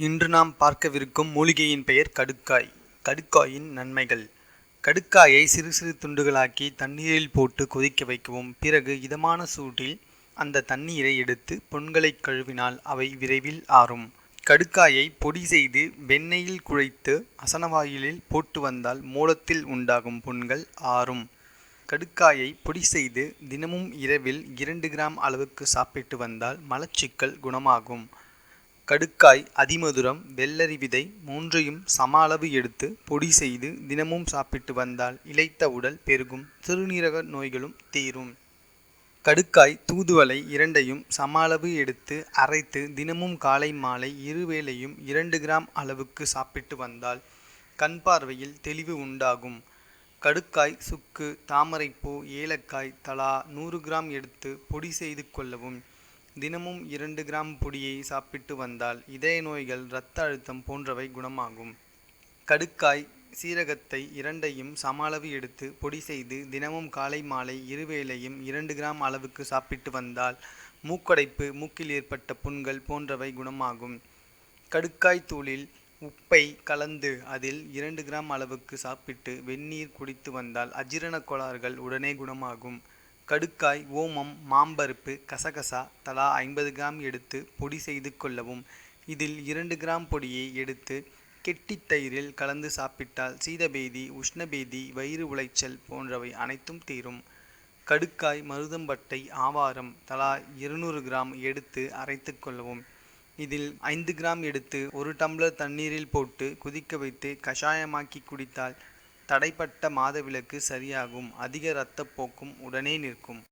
இன்று நாம் பார்க்கவிருக்கும் மூலிகையின் பெயர் கடுக்காய். கடுக்காயின் நன்மைகள். கடுக்காயை சிறு சிறு துண்டுகளாக்கி தண்ணீரில் போட்டு கொதிக்க வைக்கவும். பிறகு இதமான சூட்டில் அந்த தண்ணீரை எடுத்து புண்களை கழுவினால் அவை விரைவில் ஆறும். கடுக்காயை பொடி செய்து வெண்ணெயில் குழைத்து அசனவாயிலில் போட்டு வந்தால் மூலத்தில் உண்டாகும் புண்கள் ஆறும். கடுக்காயை பொடி செய்து தினமும் இரவில் இரண்டு கிராம் அளவுக்கு சாப்பிட்டு வந்தால் மலச்சிக்கல் குணமாகும். கடுக்காய் அதிமதுரம் வெள்ளரி விதை மூன்றையும் சம அளவு எடுத்து பொடி செய்து தினமும் சாப்பிட்டு வந்தால் இளைத்த உடல் பெருகும் சிறுநீரக நோய்களும் தீரும். கடுக்காய் தூதுவளை இரண்டையும் சம அளவு எடுத்து அரைத்து தினமும் காலை மாலை இருவேளையும் இரண்டு கிராம் அளவுக்கு சாப்பிட்டு வந்தால் கண் பார்வையில் தெளிவு உண்டாகும். கடுக்காய் சுக்கு தாமரைப்பூ ஏலக்காய் தலா நூறு கிராம் எடுத்து பொடி செய்து கொள்ளவும். தினமும் இரண்டு கிராம் பொடியை சாப்பிட்டு வந்தால் இதய நோய்கள் இரத்த அழுத்தம் போன்றவை குணமாகும். கடுக்காய் சீரகத்தை இரண்டையும் சம அளவு எடுத்து பொடி செய்து தினமும் காலை மாலை இருவேளையும் இரண்டு கிராம் அளவுக்கு சாப்பிட்டு வந்தால் மூக்கடைப்பு மூக்கில் ஏற்பட்ட புண்கள் போன்றவை குணமாகும். கடுக்காய் தூளில் உப்பை கலந்து அதில் இரண்டு கிராம் அளவுக்கு சாப்பிட்டு வெந்நீர் குடித்து வந்தால் அஜீரண கோளாறுகள் உடனே குணமாகும். கடுக்காய் ஓமம் மாம்பருப்பு கசகசா தலா ஐம்பது கிராம் எடுத்து பொடி செய்து கொள்ளவும். இதில் இரண்டு கிராம் பொடியை எடுத்து கெட்டித் தயிரில் கலந்து சாப்பிட்டால் சீதபேதி உஷ்ணபேதி வயிறு உளைச்சல் போன்றவை அனைத்தும் தீரும். கடுக்காய் மருதம்பட்டை ஆவாரம் தலா இருநூறு கிராம் எடுத்து அரைத்து கொள்ளவும். இதில் ஐந்து கிராம் எடுத்து ஒரு டம்ளர் தண்ணீரில் போட்டு கொதிக்க வைத்து கஷாயமாக்கி குடித்தால் தடைப்பட்ட மாதவிலக்கு சரியாகும். அதிக இரத்தப்போக்கும் உடனே நிற்கும்.